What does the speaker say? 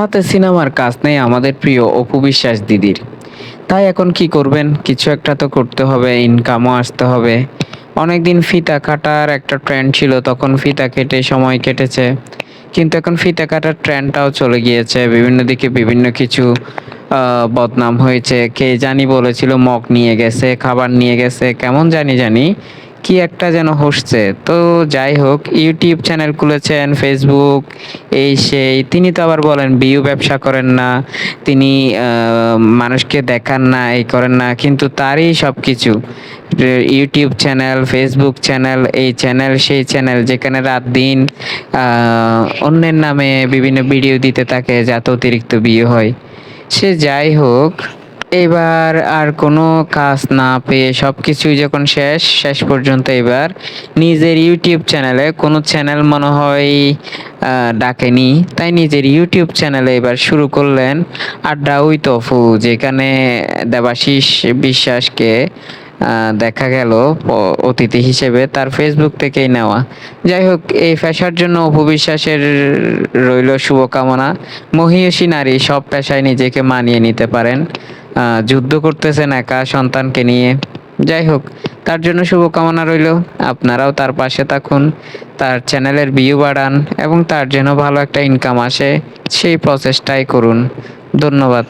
হাতে সিনেমার কাজ নেই আমাদের প্রিয় অপু বিশ্বাস দিদির। তাই এখন কি করবেন? কিছু একটা তো করতে হবে ইনকামও আসতে হবে। অনেকদিন ফিতা কাটার একটা ট্রেন্ড ছিল, তখন ফিতা কেটে সময় কেটেছে। কিন্তু এখন ফিতা কাটার ট্রেন্ডটাও চলে গিয়েছে, বিভিন্ন দিকে বিভিন্ন কিছু বদনাম হয়েছে। কে জানি বলেছিল, মগ নিয়ে গেছে, খাবার নিয়ে গেছে, কেমন জানি জানি কি একটা যেন হসছে। তো যাই হোক, ইউটিউব চ্যানেল খুলেছেন ফেসবুক এই সেই। তিনি তো আবার বলেন বিউ ব্যবসা করেন না, তিনি মানুষকে দেখান না, এই করেন না, কিন্তু তারই সব কিছু ইউটিউব চ্যানেল ফেসবুক চ্যানেল এই চ্যানেল সেই চ্যানেল যেখানে রাত দিন অন্যের নামে বিভিন্ন ভিডিও দিতে থাকে, যাতে অতিরিক্ত বিয়ে হয়। সে যাই হোক এবার আর কোনো কাজ না পেয়ে সব কিছুই যখন শেষ শেষ পর্যন্ত এবার নিজের ইউটিউব চ্যানেলে কোনো চ্যানেল মনে হয় ডাকেনি, তাই নিজের ইউটিউব চ্যানেলে এবার শুরু করলেন আড্ডা উই তফু, যেখানে দেবাশিস বিশ্বাসকে দেখা গেল অতিথি হিসেবে তার ফেসবুক থেকেই নেওয়া। যাই হোক, এই পেশার জন্য উপবিশ্বাসের রইল শুভকামনা। মহিষী নারী সব পেশায় নিজেকে মানিয়ে নিতে পারেন। যুদ্ধ করতেছেন একা সন্তানকে নিয়ে। যাই হোক, তার জন্য শুভকামনা রইল। আপনারাও তার পাশে থাকুন, তার চ্যানেলের ভিউ বাড়ান এবং তার যেন ভালো একটা ইনকাম আসে, সেই প্রচেষ্টাই করুন। ধন্যবাদ।